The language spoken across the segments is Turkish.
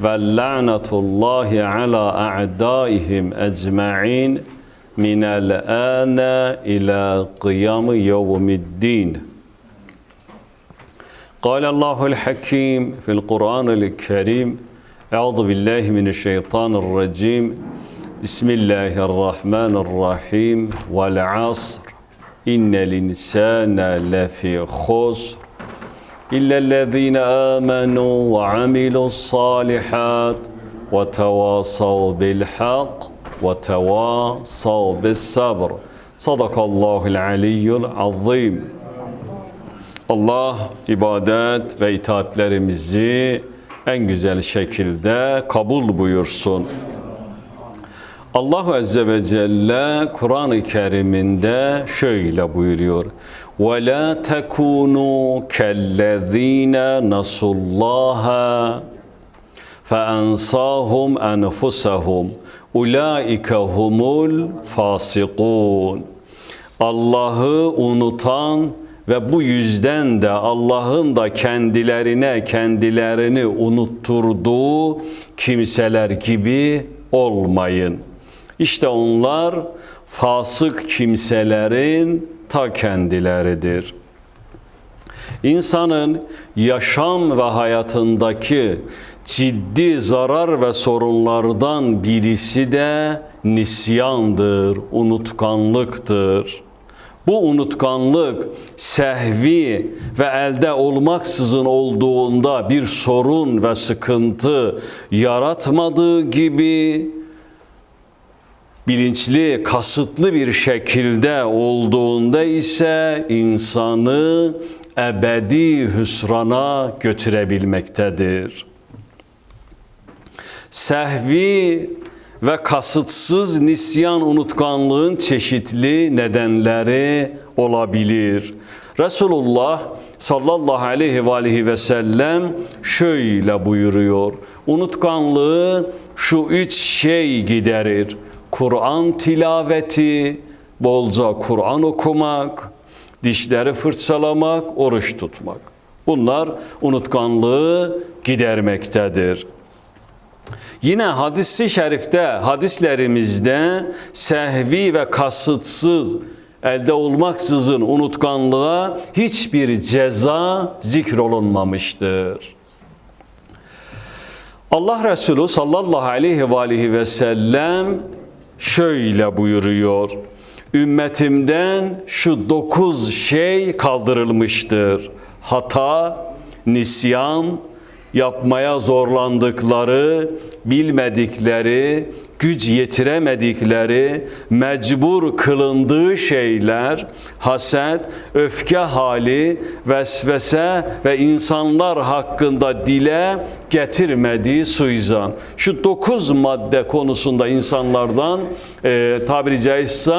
واللعنة الله على أعدائهم أجمعين من الآن إلى قيام يوم الدين. قال الله الحكيم في القرآن الكريم أعوذ بالله من الشيطان الرجيم. بسم الله الرحمن الرحيم. والعصر إن الإنسان لفي خسر. إلا الذين آمنوا وعملوا الصالحات وتواصوا بالحق وتواصوا بالصبر صدق الله العلي العظيم Allah ibadet ve itaatlerimizi en güzel şekilde kabul buyursun. Allah Azze ve Celle Kur'an-ı Kerim'inde şöyle buyuruyor. وَلَا تَكُونُوا كَالَّذ۪ينَ نَسُوا اللّٰهَ فَاَنْسَاهُمْ أَنْفُسَهُمْ اُولَٰئِكَ هُمُ الْفَاسِقُونَ Allah'ı unutan ve bu yüzden de Allah'ın da kendilerine kendilerini unutturduğu kimseler gibi olmayın. İşte onlar fasık kimselerin ta kendileridir. İnsanın yaşam ve hayatındaki ciddi zarar ve sorunlardan birisi de nisyandır, unutkanlıktır. Bu unutkanlık sehvi ve elde olmaksızın olduğunda bir sorun ve sıkıntı yaratmadığı gibi bilinçli, kasıtlı bir şekilde olduğunda ise insanı ebedi hüsrana götürebilmektedir. Sehvi ve kasıtsız nisyan unutkanlığın çeşitli nedenleri olabilir. Resulullah sallallahu aleyhi ve aleyhi ve sellem şöyle buyuruyor. Unutkanlığı şu üç şey giderir. Kur'an tilaveti, bolca Kur'an okumak, dişleri fırçalamak, oruç tutmak. Bunlar unutkanlığı gidermektedir. Yine hadis-i şerifte, hadislerimizde sehvi ve kasıtsız elde olmaksızın unutkanlığa hiçbir ceza zikrolunmamıştır. Allah Resulü sallallahu aleyhi ve aleyhi ve sellem şöyle buyuruyor. Ümmetimden şu dokuz şey kaldırılmıştır. Hata, nisyan, yapmaya zorlandıkları, bilmedikleri, güç yetiremedikleri, mecbur kılındığı şeyler, haset, öfke hali, vesvese ve insanlar hakkında dile getirmediği suizan. Şu dokuz madde konusunda insanlardan e, tabiri caizse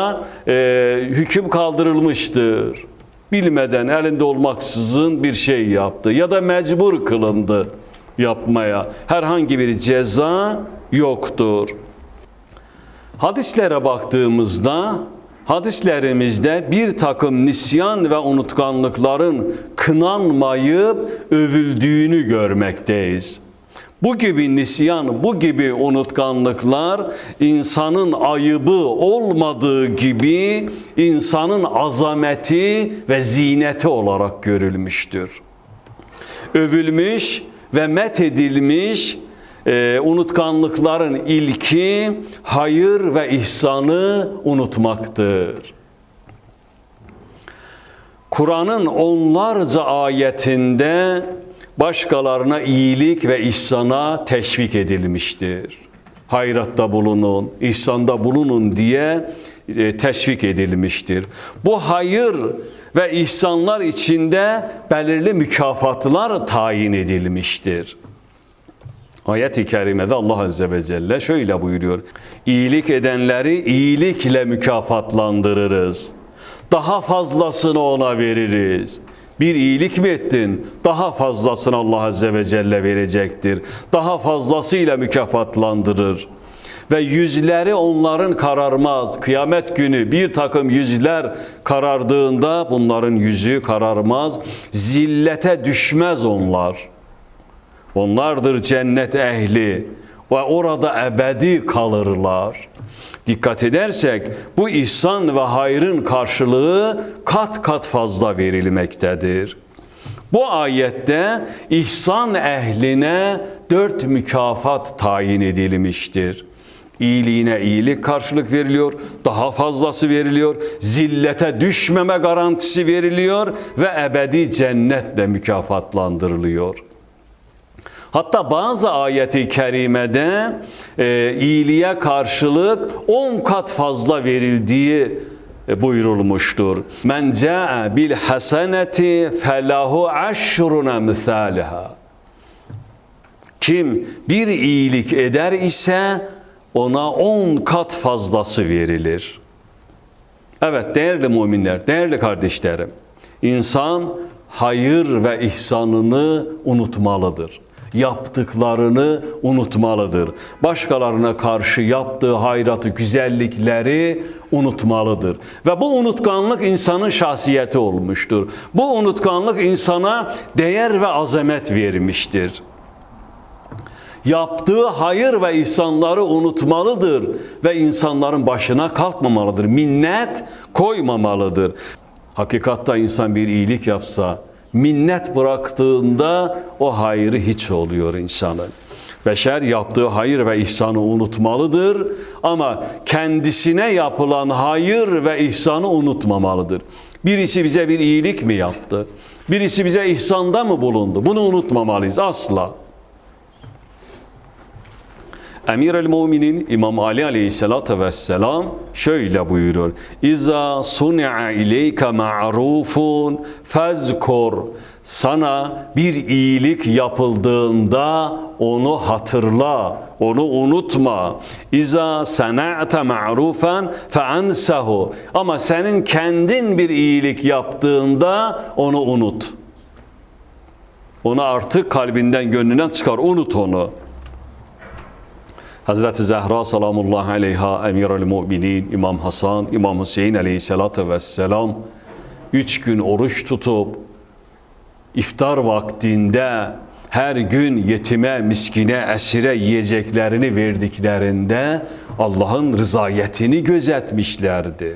e, hüküm kaldırılmıştır. Bilmeden elinde olmaksızın bir şey yaptı ya da mecbur kılındı yapmaya. Herhangi bir ceza yoktur. Hadislere baktığımızda hadislerimizde bir takım nisyan ve unutkanlıkların kınanmayıp övüldüğünü görmekteyiz. Bu gibi nisyan, bu gibi unutkanlıklar insanın ayıbı olmadığı gibi insanın azameti ve zineti olarak görülmüştür. Övülmüş ve met edilmiş e, unutkanlıkların ilki hayır ve ihsanı unutmaktır. Kur'an'ın onlarca ayetinde başkalarına iyilik ve ihsana teşvik edilmiştir. Hayratta bulunun, ihsanda bulunun diye e, teşvik edilmiştir. Bu hayır ve ihsanlar içinde belirli mükafatlar tayin edilmiştir. Ayet-i kerimede Allah Azze ve Celle şöyle buyuruyor. İyilik edenleri iyilikle mükafatlandırırız. Daha fazlasını ona veririz. Bir iyilik mi ettin? Daha fazlasını Allah Azze ve Celle verecektir. Daha fazlasıyla mükafatlandırır. Ve yüzleri onların kararmaz. Kıyamet günü bir takım yüzler karardığında bunların yüzü kararmaz. Zillete düşmez onlar. Onlardır cennet ehli ve orada ebedi kalırlar. Dikkat edersek bu ihsan ve hayrın karşılığı kat kat fazla verilmektedir. Bu ayette ihsan ehline dört mükafat tayin edilmiştir. İyiliğine iyilik karşılık veriliyor, daha fazlası veriliyor, zillete düşmeme garantisi veriliyor ve ebedi cennetle mükafatlandırılıyor. Hatta bazı ayeti kerimede e, iyiliğe karşılık 10 kat fazla verildiği e, buyurulmuştur. Men caa bil haseneti felahu aşruna misaliha. Kim bir iyilik eder ise ona 10 kat fazlası verilir. Evet değerli müminler, değerli kardeşlerim. İnsan hayır ve ihsanını unutmalıdır yaptıklarını unutmalıdır. Başkalarına karşı yaptığı hayratı, güzellikleri unutmalıdır. Ve bu unutkanlık insanın şahsiyeti olmuştur. Bu unutkanlık insana değer ve azamet vermiştir. Yaptığı hayır ve ihsanları unutmalıdır ve insanların başına kalkmamalıdır. Minnet koymamalıdır. Hakikatta insan bir iyilik yapsa, minnet bıraktığında o hayrı hiç oluyor insanın. Beşer yaptığı hayır ve ihsanı unutmalıdır ama kendisine yapılan hayır ve ihsanı unutmamalıdır. Birisi bize bir iyilik mi yaptı? Birisi bize ihsanda mı bulundu? Bunu unutmamalıyız asla. Emir el Muminin İmam Ali Aleyhisselatü Vesselam şöyle buyurur. İza suni'a ileyke ma'rufun fezkur. Sana bir iyilik yapıldığında onu hatırla, onu unutma. İza sana'te ma'rufen fe'ansahu. Ama senin kendin bir iyilik yaptığında onu unut. Onu artık kalbinden, gönlünden çıkar, unut onu. Hazreti Zehra salamullahi aleyha emirel müminin İmam Hasan, İmam Hüseyin aleyhissalatü vesselam üç gün oruç tutup iftar vaktinde her gün yetime, miskine, esire yiyeceklerini verdiklerinde Allah'ın rızayetini gözetmişlerdi.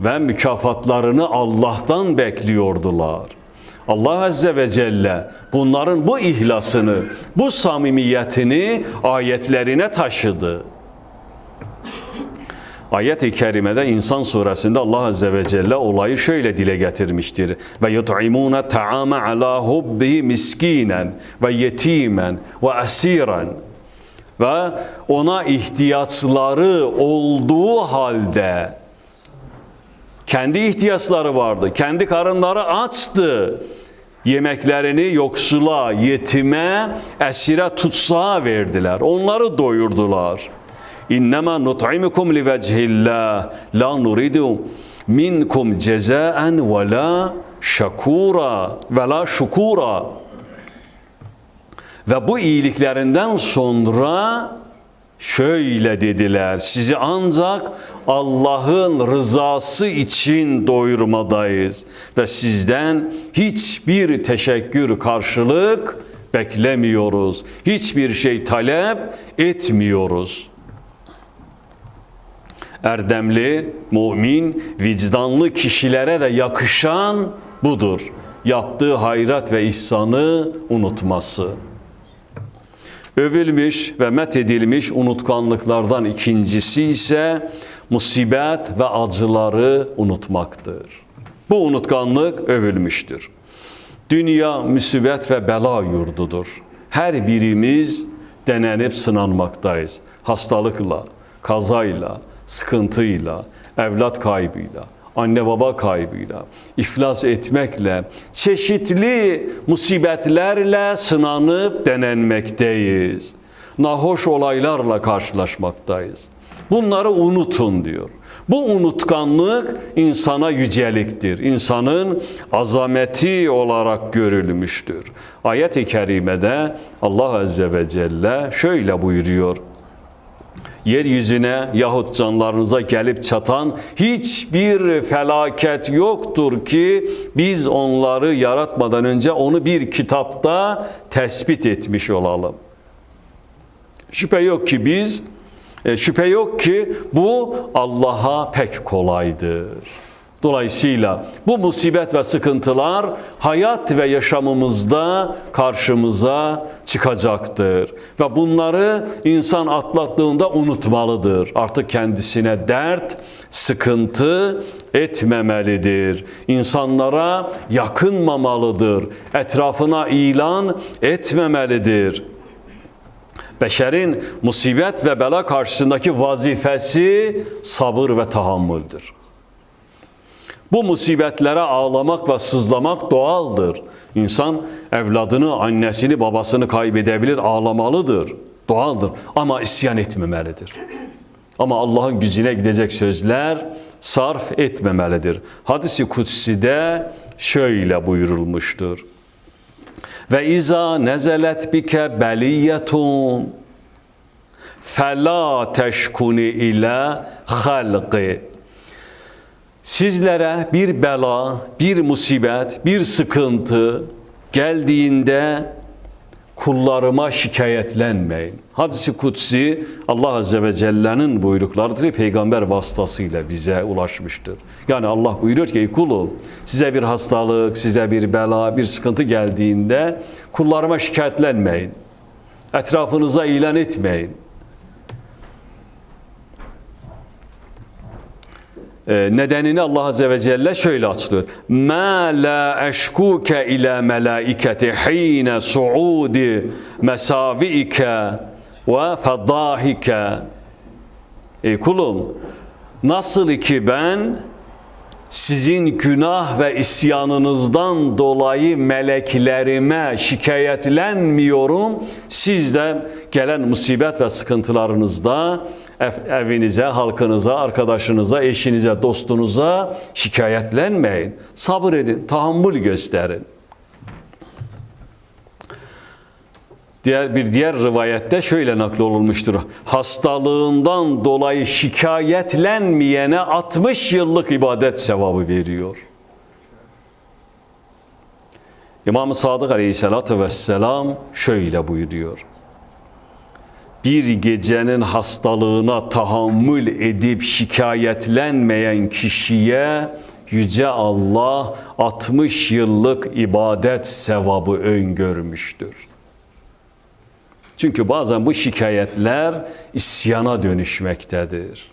Ve mükafatlarını Allah'tan bekliyordular. Allah Azze ve Celle bunların bu ihlasını, bu samimiyetini ayetlerine taşıdı. Ayet-i kerimede İnsan suresinde Allah Azze ve Celle olayı şöyle dile getirmiştir. Ve yut'imuna ta'ama ala hubbi miskinen ve yetimen ve asiren ve ona ihtiyaçları olduğu halde kendi ihtiyaçları vardı. Kendi karınları açtı. Yemeklerini yoksula, yetime, esire, tutsağa verdiler. Onları doyurdular. İnnemâ nut'imukum li vechillah la nuridu minkum cezaen ve la şakura ve la şukura. Ve bu iyiliklerinden sonra şöyle dediler. Sizi ancak Allah'ın rızası için doyurmadayız ve sizden hiçbir teşekkür karşılık beklemiyoruz. Hiçbir şey talep etmiyoruz. Erdemli, mümin, vicdanlı kişilere de yakışan budur. Yaptığı hayrat ve ihsanı unutması. Övülmüş ve met edilmiş unutkanlıklardan ikincisi ise musibet ve acıları unutmaktır. Bu unutkanlık övülmüştür. Dünya musibet ve bela yurdudur. Her birimiz denenip sınanmaktayız. Hastalıkla, kazayla, sıkıntıyla, evlat kaybıyla, anne baba kaybıyla, iflas etmekle, çeşitli musibetlerle sınanıp denenmekteyiz. Nahoş olaylarla karşılaşmaktayız. Bunları unutun diyor. Bu unutkanlık insana yüceliktir. İnsanın azameti olarak görülmüştür. Ayet-i kerimede Allah Azze ve Celle şöyle buyuruyor yeryüzüne yahut canlarınıza gelip çatan hiçbir felaket yoktur ki biz onları yaratmadan önce onu bir kitapta tespit etmiş olalım. Şüphe yok ki biz, e, şüphe yok ki bu Allah'a pek kolaydır. Dolayısıyla bu musibet ve sıkıntılar hayat ve yaşamımızda karşımıza çıkacaktır. Ve bunları insan atlattığında unutmalıdır. Artık kendisine dert, sıkıntı etmemelidir. İnsanlara yakınmamalıdır. Etrafına ilan etmemelidir. Beşerin musibet ve bela karşısındaki vazifesi sabır ve tahammüldür. Bu musibetlere ağlamak ve sızlamak doğaldır. İnsan evladını, annesini, babasını kaybedebilir, ağlamalıdır. Doğaldır ama isyan etmemelidir. Ama Allah'ın gücüne gidecek sözler sarf etmemelidir. Hadis-i kutsi'de şöyle buyurulmuştur. Ve iza nezelet bike beliyetun fela teşkuni ile halqi Sizlere bir bela, bir musibet, bir sıkıntı geldiğinde kullarıma şikayetlenmeyin. Hadis-i kutsi Allah Azze ve Celle'nin buyruklarıdır. Peygamber vasıtasıyla bize ulaşmıştır. Yani Allah buyuruyor ki kulum size bir hastalık, size bir bela, bir sıkıntı geldiğinde kullarıma şikayetlenmeyin. Etrafınıza ilan etmeyin. nedenini Allah Azze ve Celle şöyle açıklıyor. مَا لَا اَشْكُوكَ اِلَى مَلَائِكَةِ حِينَ سُعُودِ مَسَاوِئِكَ وَفَضَاهِكَ Ey kulum, nasıl ki ben sizin günah ve isyanınızdan dolayı meleklerime şikayetlenmiyorum. Siz de gelen musibet ve sıkıntılarınızda evinize, halkınıza, arkadaşınıza, eşinize, dostunuza şikayetlenmeyin. Sabır edin, tahammül gösterin. Diğer bir diğer rivayette şöyle nakl olunmuştur. Hastalığından dolayı şikayetlenmeyene 60 yıllık ibadet sevabı veriyor. İmam-ı Sadık Aleyhisselatü Vesselam şöyle buyuruyor. Bir gecenin hastalığına tahammül edip şikayetlenmeyen kişiye Yüce Allah 60 yıllık ibadet sevabı öngörmüştür. Çünkü bazen bu şikayetler isyana dönüşmektedir.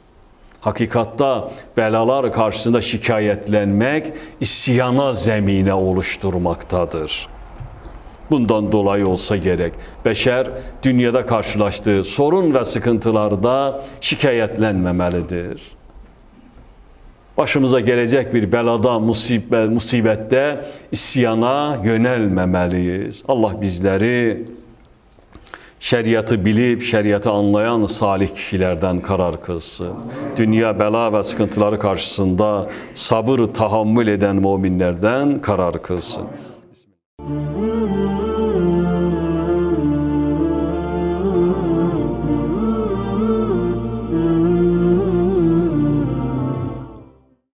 Hakikatta belalar karşısında şikayetlenmek isyana zemine oluşturmaktadır. Bundan dolayı olsa gerek. Beşer dünyada karşılaştığı sorun ve sıkıntılarda şikayetlenmemelidir. Başımıza gelecek bir belada, musibet, musibette isyana yönelmemeliyiz. Allah bizleri şeriatı bilip şeriatı anlayan salih kişilerden karar kılsın. Dünya bela ve sıkıntıları karşısında sabır tahammül eden müminlerden karar kılsın.